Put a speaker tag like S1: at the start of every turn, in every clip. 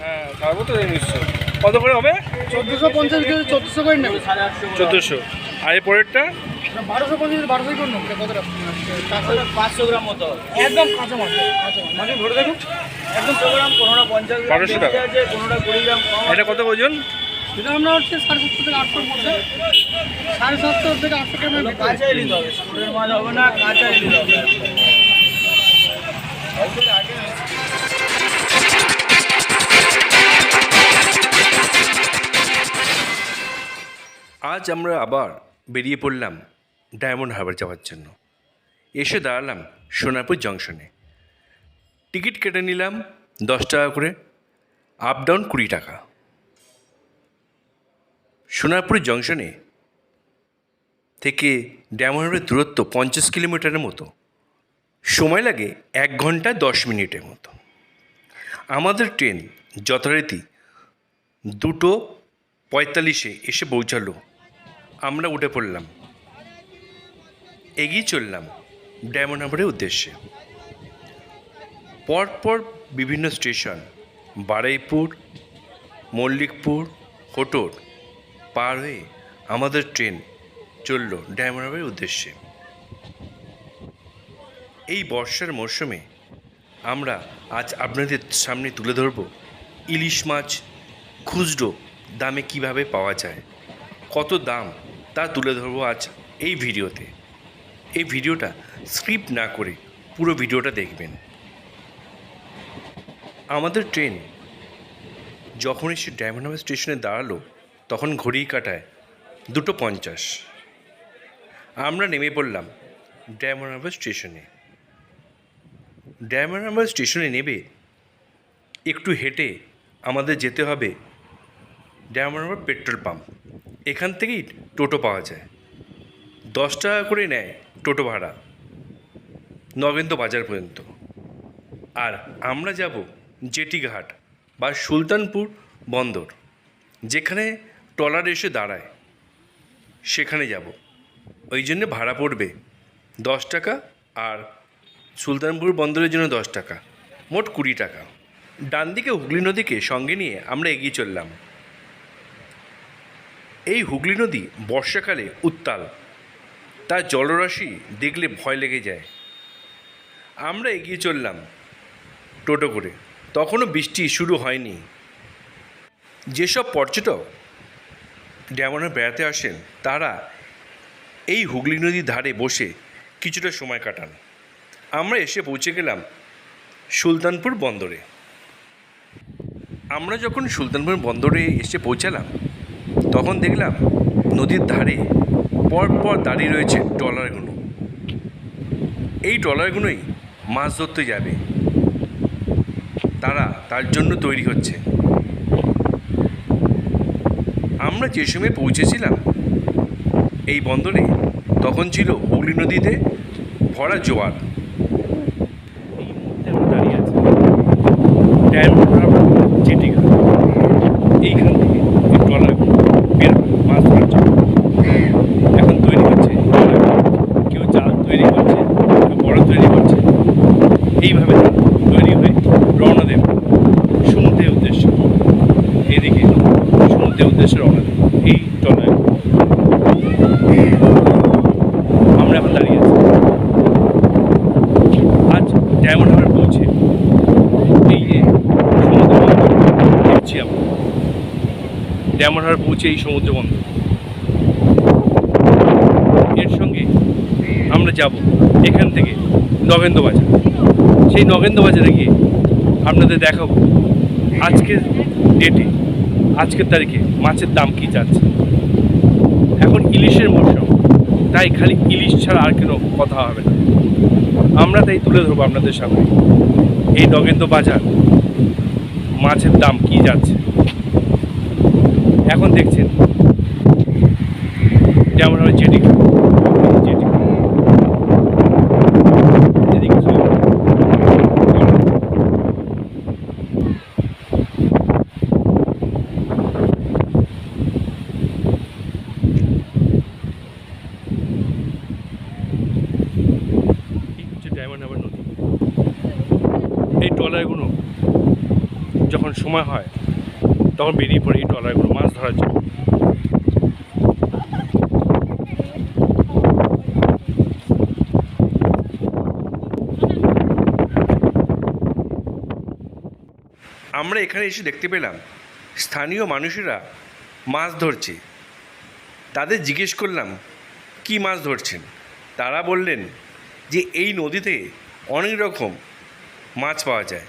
S1: হ্যাঁ ছাড়বো তো নিশ্চয় কত করে হবে?
S2: চোদ্দোশো পঞ্চাশ কেজি চোদ্দোশো করে নেবে।
S1: চোদ্দোশো। আর এই পরেরটা?
S2: বারোশো পঞ্চাশ বারোশো করে নেবে। কতটা
S3: পাঁচশো গ্রাম মতো
S2: একদম কাঁচা মাছ মাছ।
S1: মানে ধরে দেখুন।
S3: একদম গ্রাম পনেরোটা পঞ্চাশ গ্রাম
S1: 1200 টাকা।
S3: পনেরোটা কুড়ি গ্রাম
S1: এটা কত ওজন?
S2: এটা আমরা হচ্ছে সাড়ে সাতশো থেকে আটশোর মধ্যে। সাড়ে সাতশো থেকে আটশো টাকা
S3: কাঁচাই নিতে হবে। স্কুলের মাছ হবে না কাঁচাই নিতে হবে।
S1: আজ আমরা আবার বেরিয়ে পড়লাম ডায়মন্ড হারবার যাওয়ার জন্য। এসে দাঁড়ালাম সোনারপুর জংশনে। টিকিট কেটে নিলাম দশ টাকা করে আপ ডাউন কুড়ি টাকা। সোনারপুর জংশনে থেকে ডায়মন্ড হারবারের দূরত্ব পঞ্চাশ কিলোমিটারের মতো। সময় লাগে এক ঘণ্টা দশ মিনিটের মতো। আমাদের ট্রেন যথারীতি দুটো পঁয়তাল্লিশে এসে পৌঁছালো আমরা উঠে পড়লাম। এগিয়ে চললাম ডায়মন্ড হারবারের উদ্দেশ্যে। পরপর বিভিন্ন স্টেশন, বারুইপুর, মল্লিকপুর, হোটোর পার হয়ে আমাদের ট্রেন চলল ডায়মন্ড হারবারের উদ্দেশ্যে। এই বর্ষার মরশুমে আমরা আজ আপনাদের সামনে তুলে ধরব ইলিশ মাছ খুচরো দামে কীভাবে পাওয়া যায়, কত দাম তা তুলে ধরবো আজ এই ভিডিওতে। এই ভিডিওটা স্ক্রিপ্ট না করে পুরো ভিডিওটা দেখবেন। আমাদের ট্রেন যখন এসে ডায়মন্ড স্টেশনে দাঁড়াল, তখন ঘড়ি কাটায় দুটো পঞ্চাশ। আমরা নেমে পড়লাম ডায়মন্ড হারবার স্টেশনে। ডায়মন্ড হারবার স্টেশনে নেবে, একটু হেঁটে আমাদের যেতে হবে ডায়মন্ড হারবার পেট্রোল পাম্প। এখান থেকেই টোটো পাওয়া যায়। দশ টাকা করে নেয় টোটো ভাড়া, নগেন্দ্র বাজার পর্যন্ত। আর আমরা যাব জেটিঘাট বা সুলতানপুর বন্দর, যেখানে ট্রলার এসে দাঁড়ায়। সেখানে যাব। ওই জন্য ভাড়া পড়বে দশ টাকা আর সুলতানপুর বন্দরের জন্য দশ টাকা, মোট কুড়ি টাকা। ডান দিকে হুগলি নদীকে সঙ্গে নিয়ে আমরা এগিয়ে চললাম। এই হুগলি নদী বর্ষাকালে উত্তাল। তার জলরাশি দেখলে ভয় লেগে যায়। আমরা এগিয়ে চললাম টোটো করে। তখনও বৃষ্টি শুরু হয়নি। যেসব পর্যটক ড্যামনে বেড়াতে আসেন, তারা এই হুগলি নদীর ধারে বসে কিছুটা সময় কাটান। আমরা এসে পৌঁছে গেলাম সুলতানপুর বন্দরে। আমরা যখন সুলতানপুর বন্দরে এসে পৌঁছালাম তখন দেখলাম নদীর ধারে পরপর দাঁড়িয়ে রয়েছে ট্রলারগুলো। এই ট্রলারগুলোই মাছ ধরতে যাবে। তারা তার জন্য তৈরি হচ্ছে। আমরা যে সময় পৌঁছেছিলাম এই বন্দরে, তখন ছিল হুগলি নদীতে ভরা জোয়ার। দাঁড়িয়ে আছি ডায়মন্ড হারবার জেটি ঘাট এইখান থেকে এই ট্রলারগুলো বের হয় মাছ ধরার জন্য এখন তৈরি হচ্ছে ট্রলারগুলো। কেউ জাল তৈরি করছে কেউ বড় তৈরি করছে এইভাবে তারা তৈরি হয়ে রওনা দেবে সমুদ্রের উদ্দেশ্যে এদিকে সমুদ্রের উদ্দেশ্যে রওনা দেবে এই ট্রলার আমরা এখন দাঁড়িয়ে আছি আজ ডায়মন্ড হারবার পৌঁছে এই যে সমুদ্র বন্দর দেখছি আমরা ডায়মন্ড হারবার পৌঁছে এই সমুদ্র বন্দর? এর সঙ্গে আমরা যাব এখান থেকে নগেন্দ্র বাজার। সেই নগেন্দ্র বাজারে গিয়ে আপনাদের দেখাবো আজকের ডেটে আজকের তারিখে মাছের দাম কী যাচ্ছে। এখন ইলিশের মরশুম, তাই খালি ইলিশ ছাড়া আর কোনো কথা হবে না। আমরা তাই তুলে ধরবো আপনাদের সামনে। এই নগেন্দ্র বাজার, মাছের দাম কি যাচ্ছে? এখন দেখছেন। যেমন হয় জেটি জেটি ডায়মন্ড হারবার নদী এই ট্রলারগুলো যখন সময় হয়, তখন বেরিয়ে পড়ে এই ট্রলারগুলো। ধরার জন্য আমরা এখানে এসে দেখতে পেলাম, স্থানীয় মানুষেরা মাছ ধরছে। তাদের জিজ্ঞেস করলাম, কি মাছ ধরছেন? তারা বললেন যে, এই নদীতে অনেক রকম মাছ পাওয়া যায়।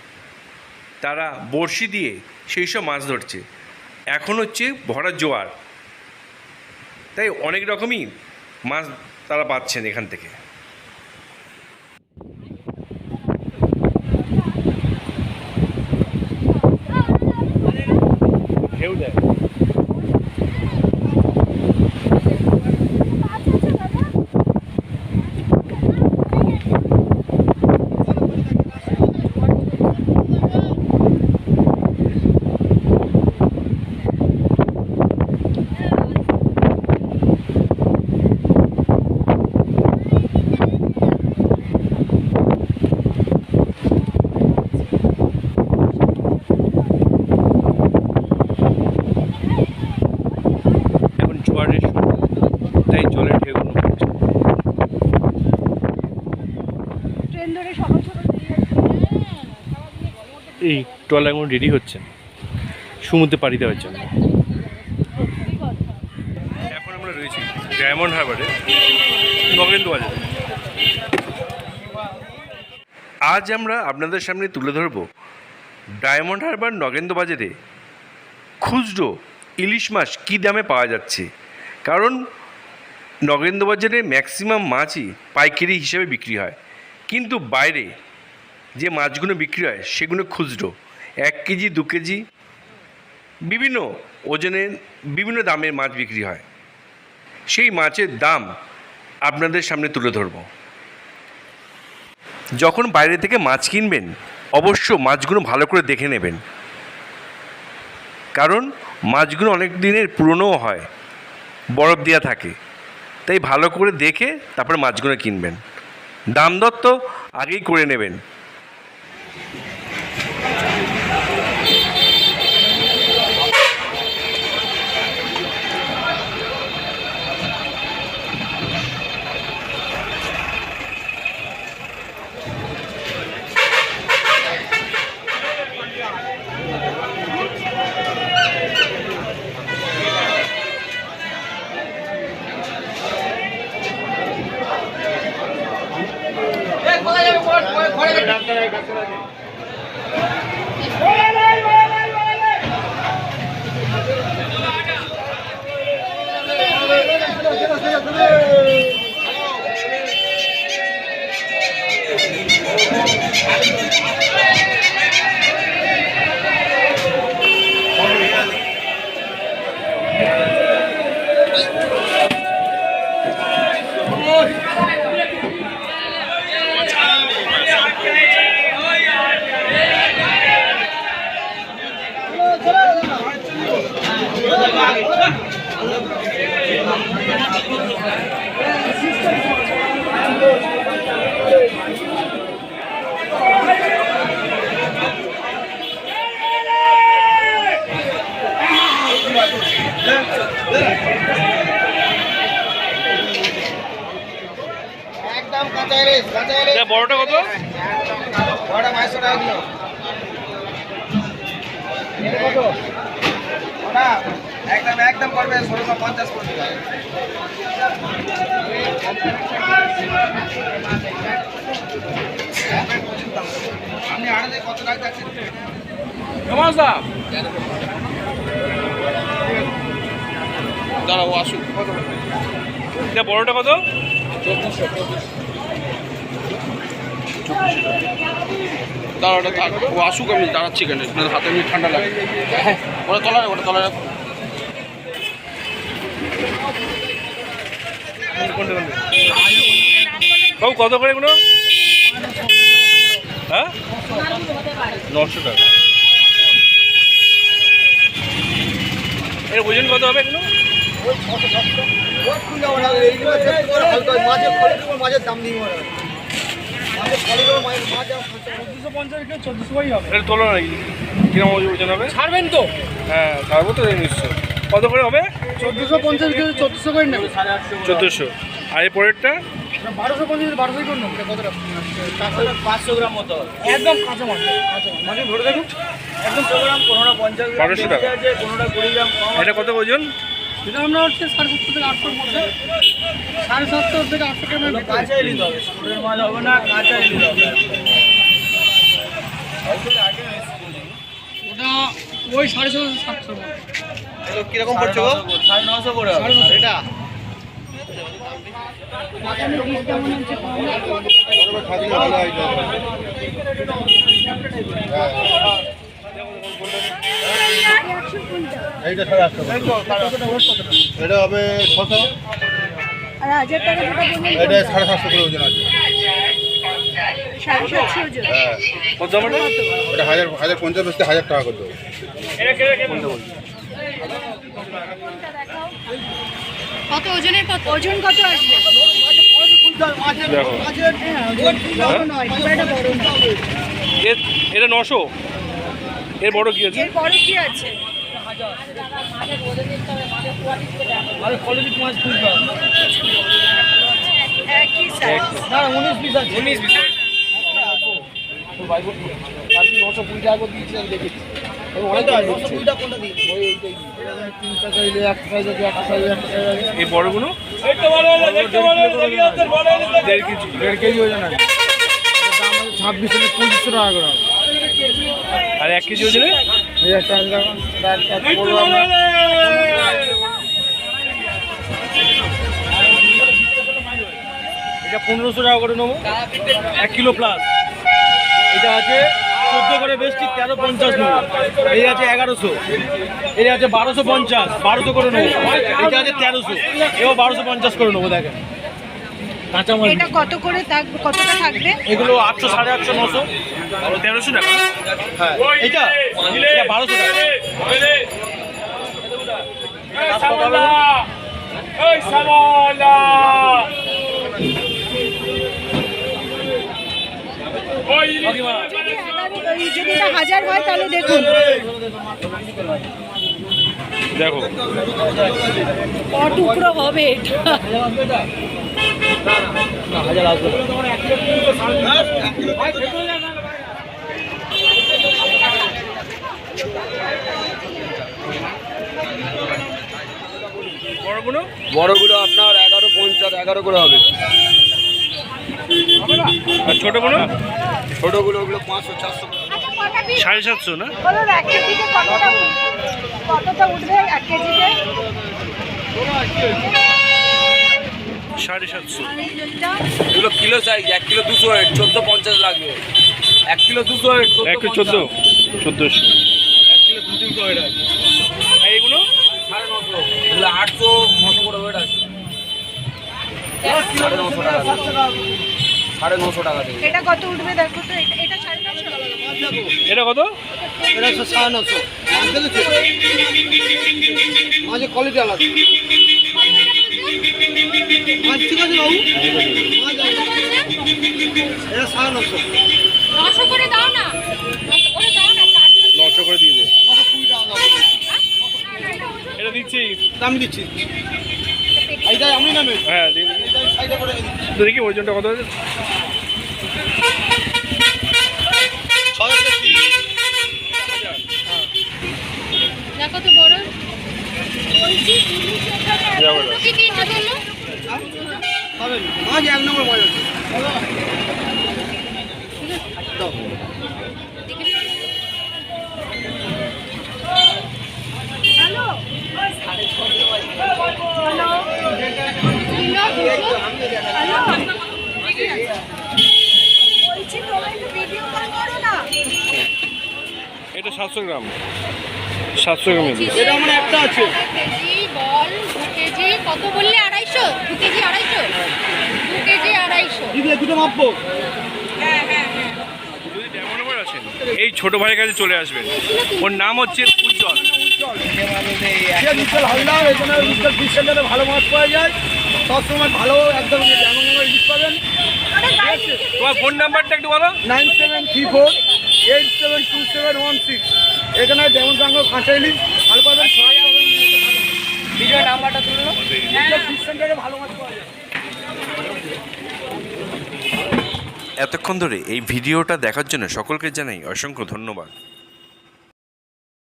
S1: তারা বড়শি দিয়ে সেই সব মাছ ধরছে। এখন হচ্ছে ভরা জোয়ার। তাই অনেক রকমই মাছ তারা পাচ্ছেন এখান থেকে। ঢেউ দেয় এখন জোয়ারের সময় তাই জলের ঢেউগুলো পড়ছে
S4: ট্রেন ধরে সকাল সকাল বেরিয়ে
S1: এই ট্রলারগুলো রেডি হচ্ছে। সমুদ্রে পাড়ি দেওয়ার জন্য। এখন আমরা রয়েছি ডায়মন্ড হারবারে নগেন্দ্র বাজারে আজ আমরা আপনাদের সামনে তুলে ধরব ডায়মন্ড হারবার নগেন্দ্র বাজারে খুচরো ইলিশ মাছ কী দামে পাওয়া যাচ্ছে। কারণ নগেন্দ্র বাজারে ম্যাক্সিমাম মাছই পাইকারি হিসেবে বিক্রি হয়। কিন্তু বাইরে যে মাছগুলো বিক্রি হয় সেগুলো খুচরো। এক কেজি, দু কেজি বিভিন্ন ওজনের বিভিন্ন দামের মাছ বিক্রি হয়। সেই মাছের দাম আপনাদের সামনে তুলে ধরব। যখন বাইরে থেকে মাছ কিনবেন, অবশ্য মাছগুলো ভালো করে দেখে নেবেন। কারণ মাছগুলো অনেক দিনের পুরনোও হয়, বরফ দেওয়া থাকে। তাই ভালো করে দেখে তারপরে মাছগুলো কিনবেন। দাম দর তো আগেই করে নেবেন।
S3: কাঁচা ইলিশ
S1: বড়টা কত?
S3: বড়টা বাইশশো টাকা কিলো। কত? একদম করবে ষোলোশো পঞ্চাশ আপনি আড়াতে কত টাকা যাচ্ছেন দাঁড়াও কত
S1: এটা বড়টা কত?
S3: দাঁড়াটা থাক ও আসুক আমি দাঁড়াচ্ছি কেন হাতে এমনি ঠান্ডা লাগে। ওটা তলায় ওটা তলায় রাখো
S1: বাবু কত করে এগুলো? হ্যাঁ? নশো টাকা। এর ওজন কত হবে এগুলো?
S3: মাছের দাম
S1: তোলো নাকি ওজন হবে?
S2: ছাড়বেন তো।
S1: হ্যাঁ ছাড়বো তো নিশ্চয় কত করে হবে?
S2: চোদ্দোশো পঞ্চাশ কিলো চোদ্দোশো করে নেবে।
S1: চোদ্দোশো। আর এই পরেরটা?
S2: বারোশো পঞ্চাশ বারোশো করে নেবে। কতটা
S3: পাঁচশো গ্রাম মতো
S2: একদম কাঁচা মাছ কাঁচা মাছ। মানে ধরে দেখুন
S3: একদম গ্রাম পনেরো পঞ্চাশ
S1: বারোশো টাকা।
S3: কোনোটা কুড়ি গ্রাম
S1: এটা কত ওজন?
S2: এটা আমরা হচ্ছে সাড়ে সাতশো থেকে আটশোর মধ্যে। সাড়ে সাতশো থেকে আটশো গ্রামের
S3: কাঁচাই নিতে হবে। স্কুলের মাছ হবে না কাঁচাই নিতে হবে।
S2: ওটা ওই সাড়ে ছশো সাতশোর মধ্যে
S3: কীরকম পড়ছে গো? সাড়ে নশো করে এটা?
S5: এটা হবে ছশো। এটা সাড়ে সাতশো করে ওজন আছে
S4: সাড়ে সাতশো ওজন
S5: হ্যাঁ
S1: কত দাম এটা?
S5: এটা হাজার হাজার পঞ্চাশ বেচতে হাজার টাকা করতে হবে
S4: কত ওজনের কত? ওজন কত আসবে? হ্যাঁ, বড় বড়
S1: এটা নশো। এর বড় কি আছে?
S4: এর পরে কি আছে?
S2: উনিশ পিস আছে। উনিশ নশো কুড়ি টাকা করে দিয়েছিলাম দেখেছি। নশো কুড়ি টাকা দিয়েছি?
S1: এই বড়গুলো? দেড় কেজি।
S2: ওজন আছে ছাব্বিশ থেকে পঁচিশশো টাকা করে।
S1: আর এক কেজি ওজনে।
S2: এটা পনেরোশো টাকা করে নেব। এক কিলো প্লাস এটা আছে চোদ্দ করে বেশি তেরো পঞ্চাশ নেব এই আছে এগারোশো। এই আছে বারোশো পঞ্চাশ বারোশো করে নেব। এটা আছে তেরোশো। এও বারোশো পঞ্চাশ করে নেব দেখেন। কাঁচা মাছ
S4: এটা কত করে থাকবে কতটা থাকবে?
S2: এগুলো আটশো সাড়ে আটশো নশো।
S1: তেরোশো টাকা।
S2: হ্যাঁ এইটা? এটা বারোশো টাকা।
S4: যদি এগারো- ওই যদি এটা হাজার হয় তাহলে দেখুন
S1: দেখো।
S4: টুকরো হবে এটা।
S2: হাজার আসবে
S1: বড়গুলো?
S3: বড়গুলো আপনার এগারো পঞ্চাশ এগারো করে হবে।
S1: আর ছোটগুলো?
S3: ছোটগুলো ওগুলো পাঁচশো চারশো
S4: আচ্ছা
S1: সাড়ে সাতশো না? সাড়ে সাতশো?
S3: এগুলো কিলো সাইজ এক কিলো দুশো ওয়েট চোদ্দ পঞ্চাশ লাগবে। এক কিলো দুশো ওয়েট
S1: এক চোদ্দ চোদ্দোশো।
S3: এক কিলো দু তিনশো ওয়েট আছে
S1: এইগুলো?
S3: সাড়ে নশো। এগুলো আটশো নশো করে ওয়েট আছে। সাড়ে নশো টাকা। সাড়ে নশো টাকা থেকে
S4: এটা কত উঠবে দেখো তো এটা এটা সাড়ে নশো?
S1: এটা কত?
S2: এটা সাড়ে নশো। মাঝে কোয়ালিটি আলাদা। মাছ ঠিক আছে বাবু? এটা সাড়ে নশো।
S4: নশো করে দাও না। নশো করে দাও না চারজন
S1: নশো করে দিয়ে দে।
S2: নশো কুড়ি টাকা দাও।
S1: এটা দিচ্ছি।
S2: দাম দিচ্ছি। এইটা আমি নামে
S1: হ্যাঁ দিয়ে তো দেখি ওজনটা কত আছে
S4: দেখো তো বড় বলছি ইলিশ এখানে
S1: যাব না।
S4: কি কিনতে বলল
S2: পাবেন মাছ এক নম্বর মাছ আছে
S4: হ্যালো হ্যালো কিলো দুশো হ্যালো বলছি তোমরা একটু ভিডিও কল করো না
S1: এটা সাতশো গ্রাম। সাতশো গ্রাম এটা।
S2: এটা আমার একটা আছে।
S4: কেজি বল দু কেজি কত বললে আড়াইশো দু কেজি আড়াইশো দু কেজি আড়াইশো
S2: দিদি দুটো মাপবো।
S4: হ্যাঁ হ্যাঁ হ্যাঁ
S1: আছেন এই ছোট ভাইয়ের কাছে চলে আসবেন। ওর নাম হচ্ছে উজ্জ্বল।
S2: হালদার এখানে ভালো মাছ পাওয়া যায়। সবসময় ভালো একদম যেমন পাবেন।
S1: তোমার ফোন নাম্বারটা একটু বলো।
S2: Nine seven three four eight seven two seven one six. এখানে যেমন সঙ্গে খাঁচাইলি। ভালো পাবেন বিজয় নাম্বারটা তুললো সেন্টারে ভালো মাছ পাওয়া যায়।
S1: এতক্ষণ ধরে এই ভিডিওটা দেখার জন্য সকলকে জানাই অসংখ্য ধন্যবাদ।